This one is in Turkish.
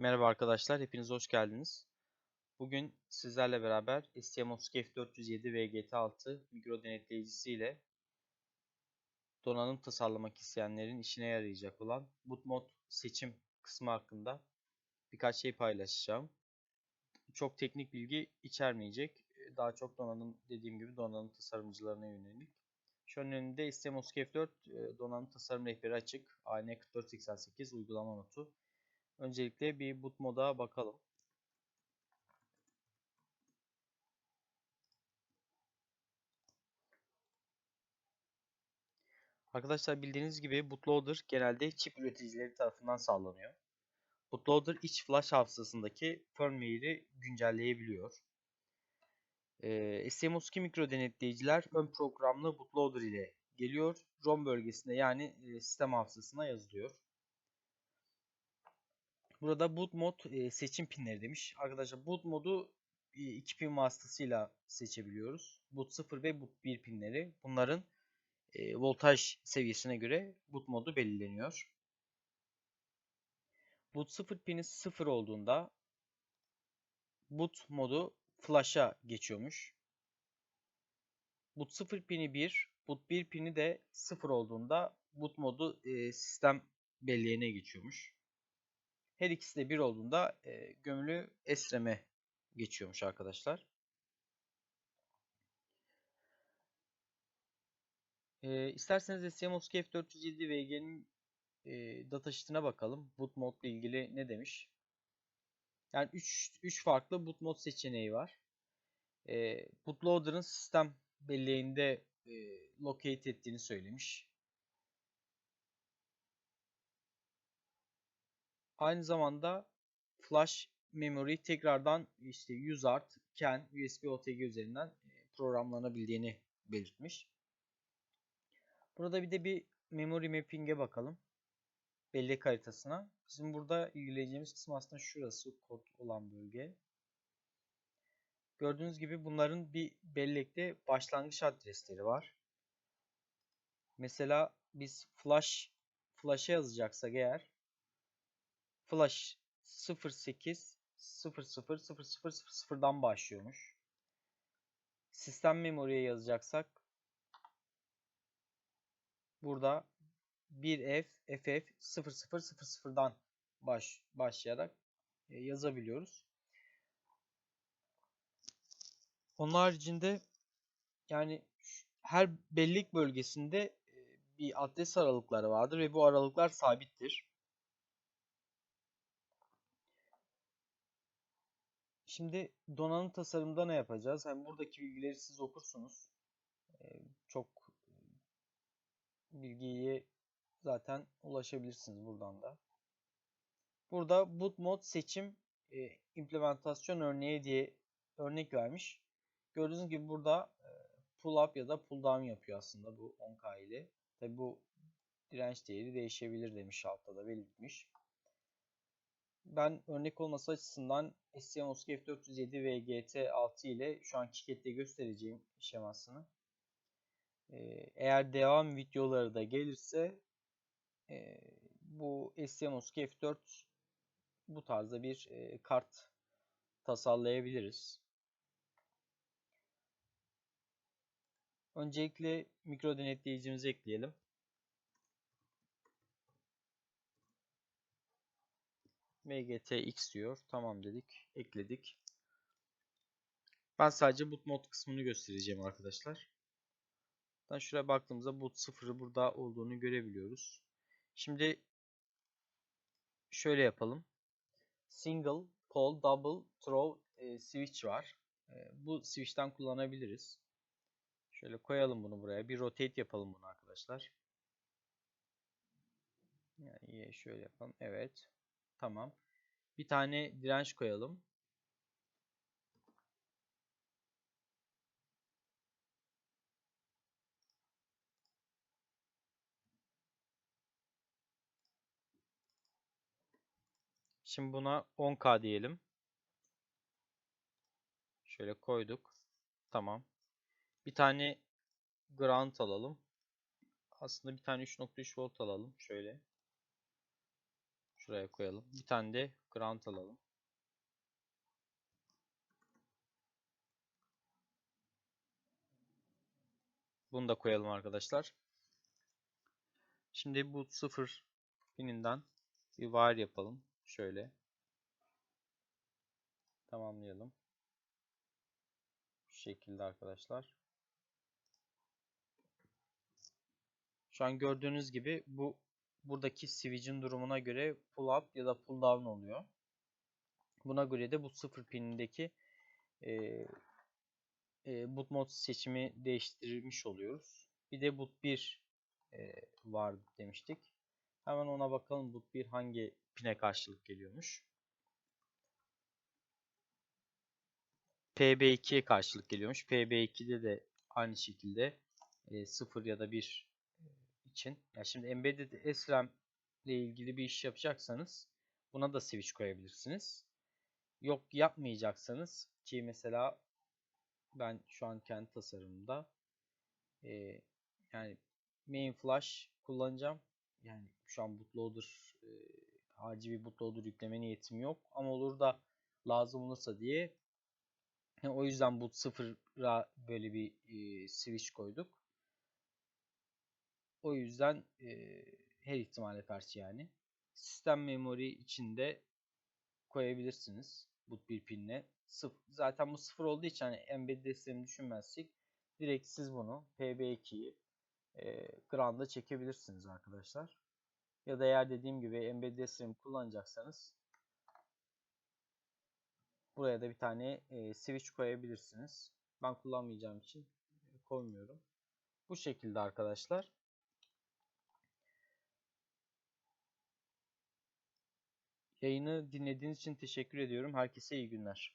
Merhaba arkadaşlar, hepiniz hoş geldiniz. Bugün sizlerle beraber STM32 F407 ve GT6 mikro denetleyicisi ile donanım tasarlamak isteyenlerin işine yarayacak olan boot mod seçim kısmı hakkında birkaç şey paylaşacağım. Çok teknik bilgi içermeyecek. Daha çok donanım dediğim gibi donanım tasarımcılarına yönelik. Şu an önünde STM32 F4 e, donanım tasarım rehberi açık. AN4488 uygulama notu. Öncelikle bir boot moda bakalım. Arkadaşlar bildiğiniz gibi bootloader genelde çip üreticileri tarafından sağlanıyor. Bootloader iç flash hafızasındaki firmware'i güncelleyebiliyor. Ee, STM32 mikro denetleyiciler ön programlı bootloader ile geliyor. ROM bölgesinde yani e, sistem hafızasına yazılıyor. Burada boot mod e, seçim pinleri demiş. Arkadaşlar boot modu e, iki pin vasıtasıyla seçebiliyoruz. Boot 0 ve boot 1 pinleri. Bunların e, voltaj seviyesine göre boot modu belirleniyor. Boot 0 pini 0 olduğunda boot modu flash'a geçiyormuş. Boot 0 pini 1, boot 1 pini de 0 olduğunda boot modu e, sistem belleyene geçiyormuş. Her ikisi de 1 olduğunda e, gömülü esreme geçiyormuş arkadaşlar. E, isterseniz STM32 F407 VG'nin e, datasheet'ine bakalım. Boot mode ile ilgili ne demiş? Yani 3 3 farklı boot mod seçeneği var. E, bootloader'ın sistem belleğinde e, locate ettiğini söylemiş. Aynı zamanda flash memory tekrardan işte UART, CAN, USB OTG üzerinden programlanabildiğini belirtmiş. Burada bir de bir memory mapping'e bakalım. Bellek haritasına. Bizim burada ilgileneceğimiz kısım aslında şurası kod olan bölge. Gördüğünüz gibi bunların bir bellekte başlangıç adresleri var. Mesela biz flash flash'a yazacaksak eğer flash 08 0000'dan başlıyormuş. Sistem memoriye yazacaksak burada 1F FF 0000'dan baş, başlayarak e, yazabiliyoruz. Onun haricinde yani her bellek bölgesinde e, bir adres aralıkları vardır ve bu aralıklar sabittir. Şimdi donanım tasarımda ne yapacağız? Hem buradaki bilgileri siz okursunuz. Ee, çok bilgiye zaten ulaşabilirsiniz buradan da. Burada boot mod seçim e, implementasyon örneği diye örnek vermiş. Gördüğünüz gibi burada e, pull up ya da pull down yapıyor aslında bu 10K ile. Tabi bu direnç değeri değişebilir demiş altta da belirtmiş ben örnek olması açısından STM32 F407 ve GT6 ile şu an Kiket'te göstereceğim şemasını. Ee, eğer devam videoları da gelirse e, bu STM32 F4 bu tarzda bir e, kart tasarlayabiliriz. Öncelikle mikro denetleyicimizi ekleyelim. Mgtx diyor. Tamam dedik. Ekledik. Ben sadece boot mod kısmını göstereceğim arkadaşlar. Ben şuraya baktığımızda boot 0'ı burada olduğunu görebiliyoruz. Şimdi şöyle yapalım. Single, call, double, throw e, switch var. E, bu switch'ten kullanabiliriz. Şöyle koyalım bunu buraya. Bir rotate yapalım bunu arkadaşlar. Yani şöyle yapalım. Evet. Tamam. Bir tane direnç koyalım. Şimdi buna 10K diyelim. Şöyle koyduk. Tamam. Bir tane ground alalım. Aslında bir tane 3.3 volt alalım. Şöyle. Şuraya koyalım. Bir tane de ground alalım. Bunu da koyalım arkadaşlar. Şimdi bu sıfır pininden bir wire yapalım. Şöyle. Tamamlayalım. Şu şekilde arkadaşlar. Şu an gördüğünüz gibi bu buradaki switch'in durumuna göre pull up ya da pull down oluyor. Buna göre de bu sıfır pinindeki e, e, boot mode seçimi değiştirmiş oluyoruz. Bir de boot 1 e, var demiştik. Hemen ona bakalım boot 1 hangi pine karşılık geliyormuş. PB2'ye karşılık geliyormuş. PB2'de de aynı şekilde e, 0 ya da 1 için. Ya şimdi embedded SRAM ile ilgili bir iş yapacaksanız buna da switch koyabilirsiniz. Yok yapmayacaksanız ki mesela ben şu an kendi tasarımımda e, yani main flash kullanacağım. Yani şu an bootloader e, RGB bootloader yükleme niyetim yok ama olur da lazım olursa diye o yüzden boot 0'a böyle bir e, switch koyduk. O yüzden e, her ihtimale karşı yani. Sistem memory içinde koyabilirsiniz. Boot bir pinle. Sıf zaten bu sıfır olduğu için hani embedded sistemi düşünmezsek direkt siz bunu PB2'yi e, Grand'a çekebilirsiniz arkadaşlar. Ya da eğer dediğim gibi embedded sistemi kullanacaksanız buraya da bir tane e, switch koyabilirsiniz. Ben kullanmayacağım için koymuyorum. Bu şekilde arkadaşlar. Yayını dinlediğiniz için teşekkür ediyorum. Herkese iyi günler.